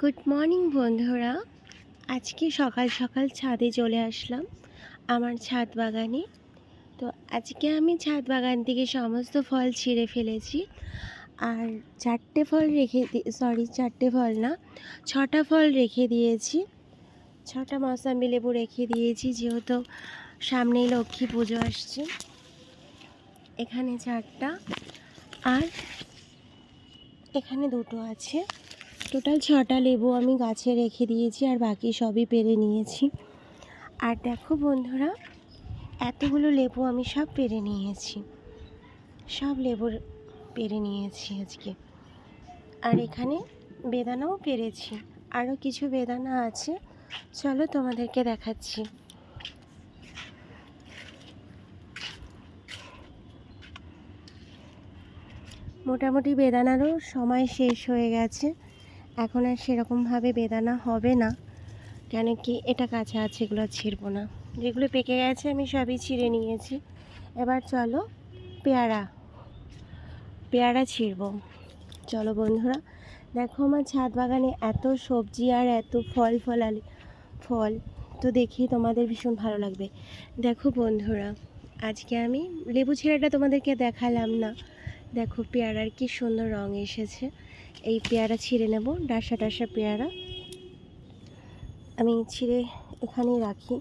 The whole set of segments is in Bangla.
গুড মর্নিং বন্ধুরা। আজকে সকাল সকাল ছাদে চলে আসলাম, আমার ছাদ বাগানে। তো আজকে আমি ছাদ বাগান থেকে সমস্ত ফল ছিঁড়ে ফেলেছি। আর চারটে ফল রেখে সরি চারটে ফল না, ছটা ফল রেখে দিয়েছি। ছটা মৌসাম্বি লেবু রেখে দিয়েছি, যেহেতু সামনেই লক্ষ্মী পুজো আসছে। এখানে চারটা, আর এখানে দুটো আছে। টোটাল ছটা লেবু আমি গাছে রেখে দিয়েছি আর বাকি সবই পেরে নিয়েছি। আর দেখো বন্ধুরা, এতগুলো লেবু আমি সব পেরে নিয়েছি। সব লেবুর পেরে নিয়েছি আজকে। আর এখানে বেদানাও পেরেছি। আরও কিছু বেদানা আছে। চলো তোমাদেরকে দেখাচ্ছি। মোটামুটি বেদানারও সময় শেষ হয়ে গেছে। এখন আর সেরকমভাবে বেদানা হবে না। কেন কি এটা কাঁচা আছে, এগুলো ছিঁড়বো না। যেগুলো পেকে গেছে আমি সবই ছিঁড়ে নিয়েছি। এবার চলো পেয়ারা পেয়ারা ছিঁড়ব। চলো বন্ধুরা, দেখো আমার ছাদ বাগানে এত সবজি আর এত ফল ফলালি, ফল। তো দেখি তোমাদের ভীষণ ভালো লাগবে। দেখো বন্ধুরা, আজকে আমি লেবু ছেঁড়াটা তোমাদেরকে দেখালাম না। দেখো পেয়ারার কি সুন্দর রং এসেছে। এই পেয়ারা ছিঁড়ে নেব, ডাসা ডাসা পেয়ারা। আমি ছিঁড়ে এখানেই রাখি।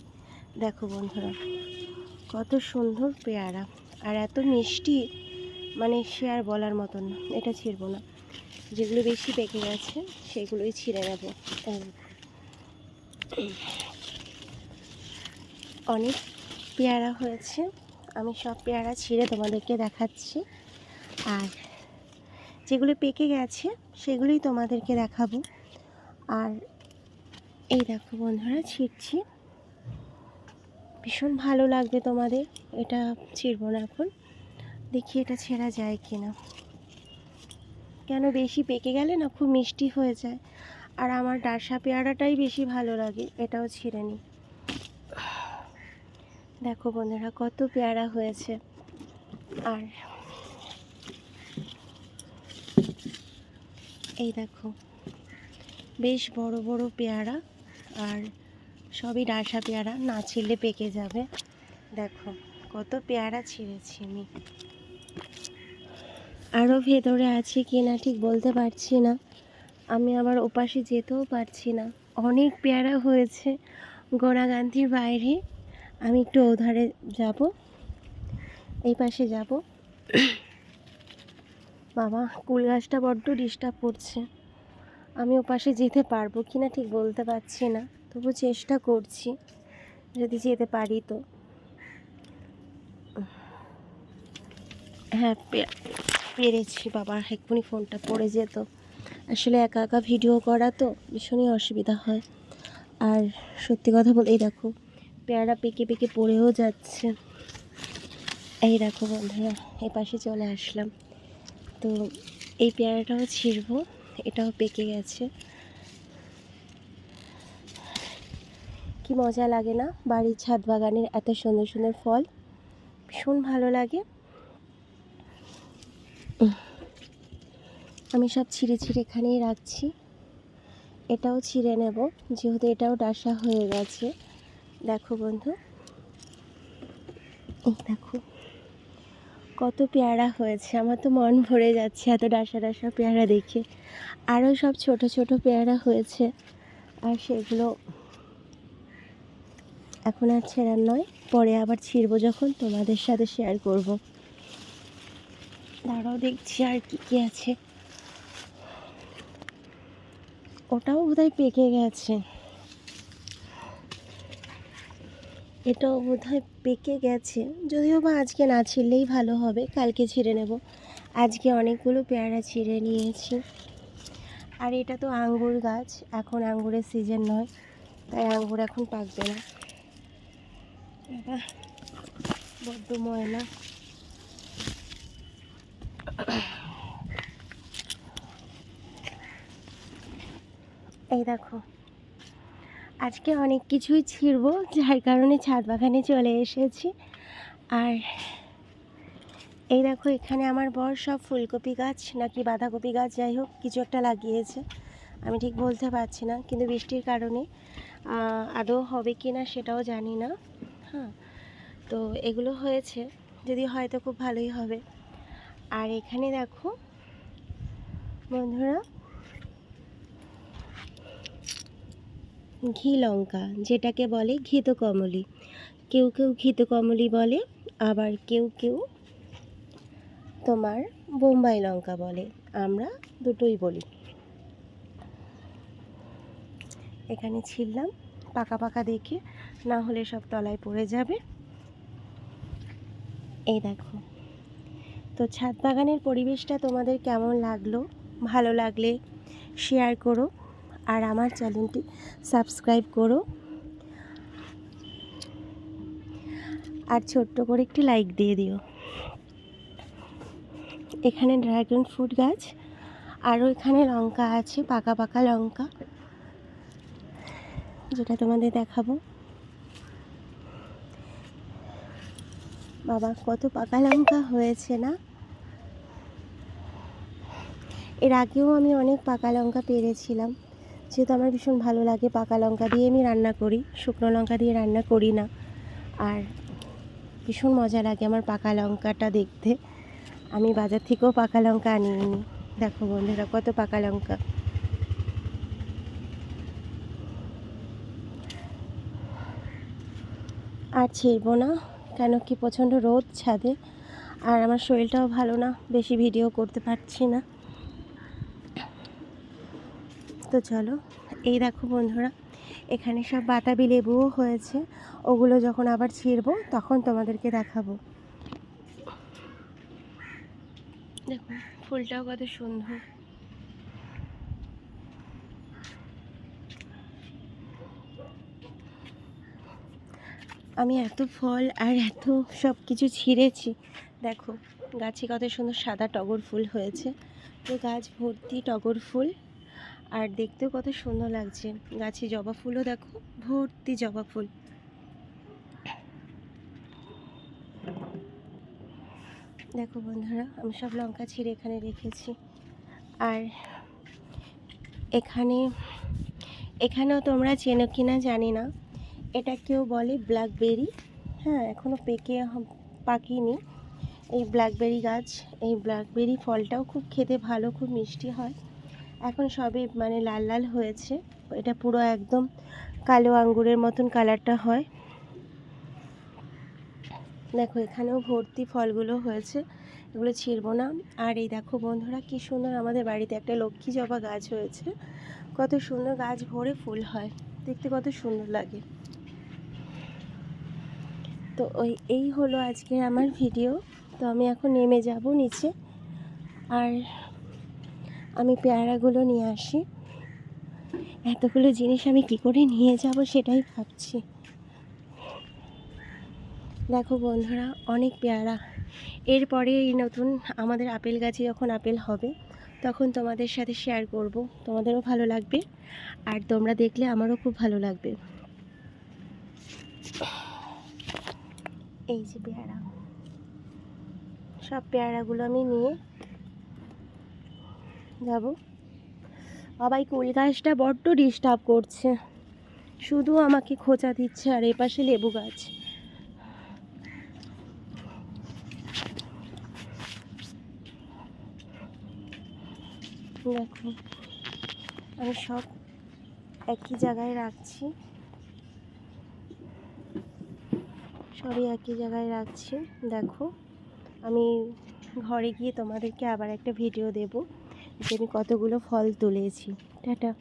দেখো বন্ধুরা, কত সুন্দর পেয়ারা। আর এত মিষ্টি মানে সে আর বলার মতন না, এটা ছিঁড়বো না। যেগুলো বেশি পেকে গেছে, সেগুলোই ছিঁড়ে নেব। অনেক পেয়ারা হয়েছে। আমি সব পেয়ারা ছিঁড়ে তোমাদেরকে দেখাচ্ছি। আর যেগুলো পেকে গেছে, সেগুলোই তোমাদেরকে দেখাবো। আর এই দেখো বন্ধুরা ছিঁড়ছি ভীষণ ভালো লাগবে তোমাদের, এটা ছিঁড়বো না এখন। দেখি এটা ছেঁড়া যায় কি না কেন বেশি পেকে গেলে না খুব মিষ্টি হয়ে যায়। আর আমার ডাসা পেয়ারাটাই বেশি ভালো লাগে, এটাও ছিঁড়ে নিই দেখো বন্ধুরা, কত পেয়ারা হয়েছে। আর এই দেখো, বেশ বড় বড় পেয়ারা আর সবই ডাসা পেয়ারা, না ছিঁড়লে পেকে যাবে। দেখো, কত পেয়ারা ছিঁড়েছি আমি। আরও ভেতরে আছে কি না ঠিক বলতে পারছি না। আমি আবার ওপাশে যেতেও পারছি না। অনেক পেয়ারা হয়েছে গোড়াগান্ধির বাইরে। আমি একটু ওধারে যাব, এই পাশে যাব। বাবা, কুল গাছটা বড্ড ডিস্টার্ব করছে। আমি ওপাশে যেতে পারব কি না ঠিক বলতে পারছি না। তবু চেষ্টা করছি, যদি যেতে পারি তো। হ্যাঁ পেরেছি বাবা, এক্ষুনি ফোনটা পড়ে যেত। আসলে একা একা ভিডিও করা তো ভীষণই অসুবিধা হয়। আর সত্যি কথা বলে, এই দেখো, পেয়ারা পেকে পেকে পড়েও যাচ্ছে। এই দেখো বন্ধুরা এই পাশে চলে আসলাম। তো এই পেয়ারাটাও ছিঁড়বো, এটাও পেকে গেছে। কি মজা লাগে না? বাড়ির ছাদ বাগানের এত সুন্দর সুন্দর ফল। ভীষণ ভালো লাগে। আমি সব ছিঁড়ে ছিঁড়ে এখানেই রাখছি। এটাও ছিঁড়ে নেব, যেহেতু এটাও ডাসা হয়ে গেছে। দেখো বন্ধু। দেখো। কত পেয়ারা হয়েছে, আমার তো মন ভরে যাচ্ছে এত ডাসা ডাসা পেয়ারা দেখে। আরও সব ছোট ছোট পেয়ারা হয়েছে, আর সেগুলো এখন আর ছেঁড়ার নয়, পরে আবার ছিঁড়বো যখন তোমাদের সাথে শেয়ার করব। দাঁড়াও দেখছি আর কি কি আছে। ওটাও বোধহয় পেকে গেছে। এটাও বোধহয় পেকে গেছে। যদিও বা আজকে না ছিঁড়লেই ভালো হবে, কালকে ছিঁড়ে নেব। আজকে অনেকগুলো পেয়ারা ছিঁড়ে নিয়েছি। আর এটা তো আঙ্গুর গাছ, এখন আঙ্গুরের সিজন নয়, তাই আঙ্গুর এখন পাকবে না। এটা বড্ড ময়লা। এই দেখো আজকে অনেক কিছুই ছিঁড়বো, যার কারণে ছাদ বাগানে চলে এসেছি। আর এই দেখো, এখানে আমার বর সব ফুলকপি গাছ নাকি বাঁধাকপি গাছ, যাই হোক, কিছু একটা লাগিয়েছে। আমি ঠিক বলতে পারছি না, কিন্তু বৃষ্টির কারণে আদৌ হবে কি না সেটাও জানি না। হ্যাঁ তো এগুলো হয়েছে, যদি হয় তো খুব ভালোই হবে। আর এখানে দেখো, বন্ধুরা ঘি লঙ্কা, যেটাকে বলে ঘিত কমলি। কেউ কেউ ঘিত কমলি বলে, আবার কেউ কেউ তোমার বোম্বাই লঙ্কা বলে। আমরা দুটোই বলি। এখানে ছিললাম, পাকা পাকা দেখে, না হলে সব তলায় পড়ে যাবে। এই দেখো। তো ছাদ বাগানের পরিবেশটা তোমাদের কেমন লাগল? ভালো লাগলে শেয়ার করো। আর আমার চ্যানেলটি সাবস্ক্রাইব করো। আর ছোট্ট করে একটি লাইক দিয়ে দিও। এখানে ড্রাগন ফ্রুট গাছ আরও এখানে লঙ্কা আছে, পাকা পাকা লঙ্কা, যেটা তোমাদের দেখাবো। বাবা, কত পাকা লঙ্কা হয়েছে না? এর আগেও আমি অনেক পাকা লঙ্কা পেরেছিলাম। যেহেতু আমার ভীষণ ভালো লাগে পাকা লঙ্কা দিয়ে আমি রান্না করি, শুকনো লঙ্কা দিয়ে রান্না করি না। আর ভীষণ মজা লাগে আমার পাকা লঙ্কাটা দেখতে। আমি বাজার থেকেও পাকা লঙ্কা আনিয়ে নিই দেখো বন্ধুরা কত পাকা লঙ্কা। আর ছিড়বো না, কেন কি প্রচণ্ড রোদ ছাদে। আর আমার শরীরটাও ভালো না, বেশি ভিডিও করতে পারছি না। তো চলো, এই দেখো বন্ধুরা, এখানে সব বাতাবি লেবুও হয়েছে, ওগুলো যখন আবার ছিঁড়বো তখন তোমাদেরকে দেখাবো। দেখো, ফুলটাও কত সুন্দর। আমি এত ফল আর এত সব কিছু ছিঁড়েছি। দেখো, গাছে কত সুন্দর সাদা টগর ফুল হয়েছে। তো গাছ ভর্তি টগর ফুল। আর দেখতেও কত সুন্দর লাগছে। গাছে জবা ফুলও দেখো, ভর্তি জবা ফুল। দেখো বন্ধুরা, আমি সব লঙ্কা ছিঁড়ে এখানে রেখেছি। আর এখানে, এখানেও তোমরা চেনো কি না জানি না। এটা কেউ বলে ব্ল্যাকবেরি হ্যাঁ এখনও পেকে পাকেনি। এই ব্ল্যাকবেরি গাছ, এই ব্ল্যাকবেরি ফলটাও খুব খেতে ভালো, খুব মিষ্টি হয়। এখন সবে মানে লাল লাল হয়েছে। এটা পুরো একদম কালো আঙ্গুরের মতন কালারটা হয়। দেখো, এখানেও ভর্তি ফলগুলো হয়েছে। এগুলো ছিঁড়বো না। আর এই দেখো বন্ধুরা, কি সুন্দর আমাদের বাড়িতে একটা লক্ষ্মী জবা গাছ হয়েছে। কত সুন্দর গাছ ভরে ফুল হয়। দেখতে কত সুন্দর লাগে। তো ওই, এই হলো আজকের আমার ভিডিও। তো আমি এখন নেমে যাব নিচে। আর আমি পেয়ারাগুলো নিয়ে আসি। এতগুলো জিনিস আমি কি করে নিয়ে যাব সেটাই ভাবছি। দেখো বন্ধুরা, অনেক পেয়ারা। এরপরে এই নতুন আমাদের আপেল গাছে যখন আপেল হবে, তখন তোমাদের সাথে শেয়ার করব। তোমাদেরও ভালো লাগবে আর তোমরা দেখলে আমারও খুব ভালো লাগবে। এই যে পেয়ারা। সব পেয়ারাগুলো আমি নিয়ে যাব। বাবা এই কুল গাছটা বড্ড ডিস্টার্ব করছে। শুধু আমাকে খোঁচা দিচ্ছে আর এপাশে লেবু গাছ। দেখো, আমি সব একই জায়গায় রাখছি। সবই একই জায়গায় রাখছি। দেখো, আমি ঘরে গিয়ে তোমাদেরকে আবার একটা ভিডিও দেব। আমি কতগুলো ফল তুলেছি। টাটা।